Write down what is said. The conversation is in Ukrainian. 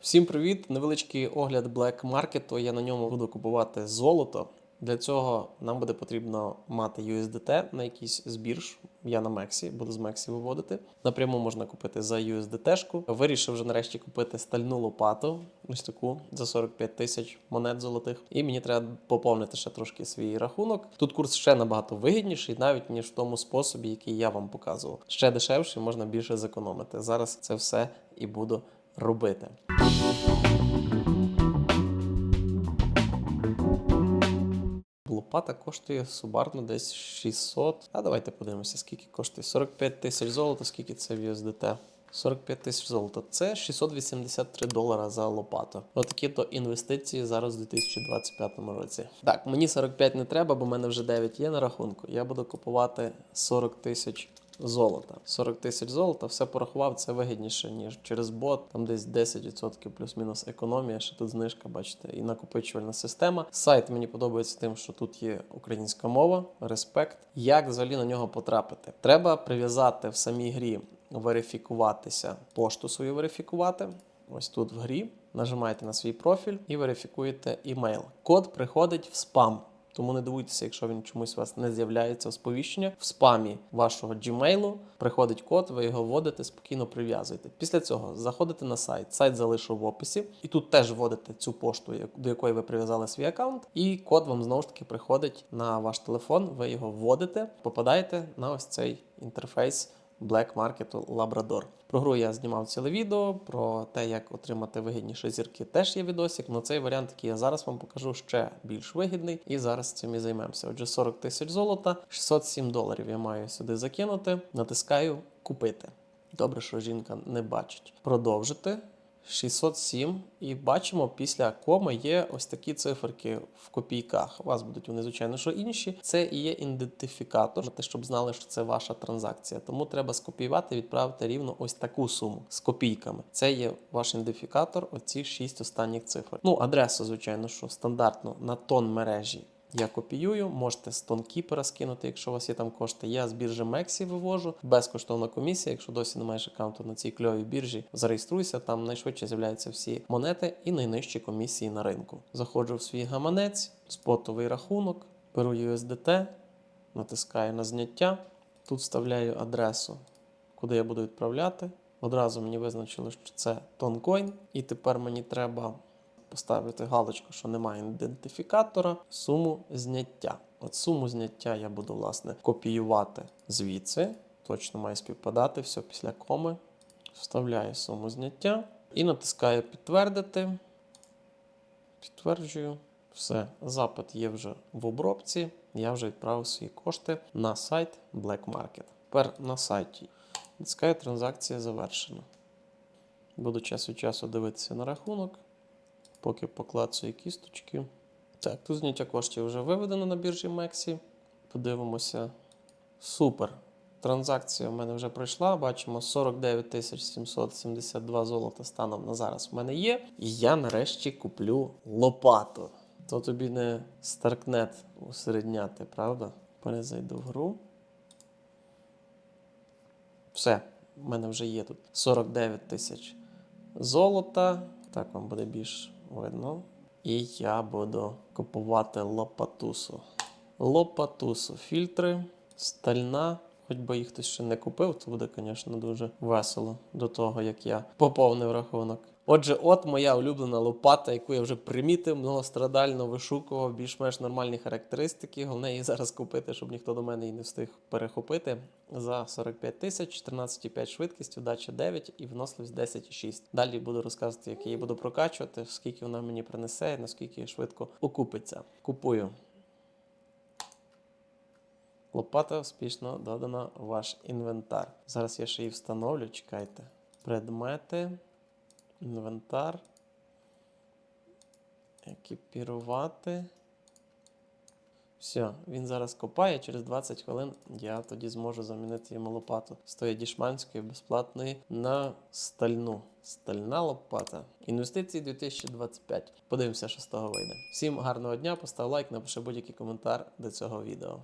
Всім привіт! Невеличкий огляд Black Market. Я на ньому буду купувати золото. Для цього нам буде потрібно мати USDT на якийсь з бірж. Я на Мексі, буду з Мексі виводити. Напряму можна купити за USDT-шку. Вирішив вже нарешті купити стальну лопату, ось таку за 45 тисяч монет золотих. І мені треба поповнити ще трошки свій рахунок. Тут курс ще набагато вигідніший, навіть ніж в тому способі, який я вам показував. Ще дешевше можна більше зекономити. Зараз це все і буду робити. Лопата коштує сумарно десь 600. А давайте подивимося, скільки коштує. 45 тисяч золота, скільки це в USDT. 45 тисяч золота. Це 683 долара за лопату. Отакі то інвестиції зараз у 2025 році. Так, мені 45 не треба, бо в мене вже 9 є на рахунку. Я буду купувати 40 тисяч золота. 40 тисяч золота, все порахував, це вигідніше, ніж через бот. Там десь 10% плюс-мінус економія. Ще тут знижка, бачите, і накопичувальна система. Сайт мені подобається тим, що тут є українська мова, респект. Як взагалі на нього потрапити? Треба прив'язати в самій грі, верифікуватися, пошту свою верифікувати. Ось тут в грі. Нажимаєте на свій профіль і верифікуєте імейл. Код приходить в спам. Тому не дивуйтеся, якщо він чомусь у вас не з'являється в сповіщення. В спамі вашого Gmail приходить код, ви його вводите, спокійно прив'язуєте. Після цього заходите на сайт. Сайт залишу в описі, і тут теж вводите цю пошту, до якої ви прив'язали свій аккаунт, і код вам знову ж таки приходить на ваш телефон. Ви його вводите, попадаєте на ось цей інтерфейс. Black Market Labrador. Про гру я знімав ціле відео, про те, як отримати вигідніші зірки, теж є відосик. але цей варіант, який я зараз вам покажу, ще більш вигідний. І зараз цим і займемося. Отже, 40 тисяч золота, 607 доларів я маю сюди закинути. Натискаю купити. Добре, що жінка не бачить. Продовжити. 607. І бачимо, після коми є ось такі циферки в копійках. У вас будуть вони, звичайно, що інші. Це і є ідентифікатор, щоб знали, що це ваша транзакція. Тому треба скопіювати, відправити рівно ось таку суму з копійками. Це є ваш ідентифікатор, оці шість останніх цифр. Ну, адресу, звичайно, що стандартно на тон мережі. Я копіюю, можете з тонкіпера скинути, якщо у вас є там кошти. Я з біржі Мексі вивожу. Безкоштовна комісія. Якщо досі не маєш аккаунту на цій кльовій біржі, зареєструйся, там найшвидше з'являються всі монети і найнижчі комісії на ринку. Заходжу в свій гаманець, спотовий рахунок, беру USDT, натискаю на зняття. Тут вставляю адресу, куди я буду відправляти. Одразу мені визначили, що це тонкоін, і тепер мені треба поставити галочку, що немає ідентифікатора, суму зняття. От суму зняття я буду, власне, копіювати звідси. Точно має співпадати все після коми. Вставляю суму зняття і натискаю підтвердити. Підтверджую. Все, запит є вже в обробці. Я вже відправив свої кошти на сайт Black Market. Тепер на сайті. Натискаю транзакція завершена. Буду час від часу дивитися на рахунок поки поклацаю кісточки. Так, тут зняття коштів вже виведено на біржі Мексі. Подивимося. Супер. Транзакція в мене вже пройшла. Бачимо 49 772 золота станом на зараз в мене є. І я нарешті куплю лопату. То тобі не старкнет усередняти, правда? Перезайду в гру. Все, в мене вже є тут 49 тисяч золота. Так вам буде більш видно. І я буду купувати лопатусу. Лопатусу. Фільтри, стальна. Хоч би їх хтось ще не купив, то буде, звісно, дуже весело до того, як я поповнив рахунок. Отже, от моя улюблена лопата, яку я вже примітив, многострадально вишукував, більш-менш нормальні характеристики. Головне її зараз купити, щоб ніхто до мене її не встиг перехопити. За 45 тисяч, 14,5 швидкість, удача 9 і виносливість 10,6. Далі буду розказувати, як я її буду прокачувати, скільки вона мені принесе, і наскільки швидко окупиться. Купую. Лопата успішно додана в ваш інвентар. Зараз я ще її встановлю, чекайте. Предмети, інвентар. Екіпірувати. Все, він зараз копає, через 20 хвилин я тоді зможу замінити йому лопату з тої дішманської безплатної на стальну. Стальна лопата. Інвестиції 2025. Подивимося, що з того вийде. Всім гарного дня, постав лайк, напиши будь-який коментар до цього відео.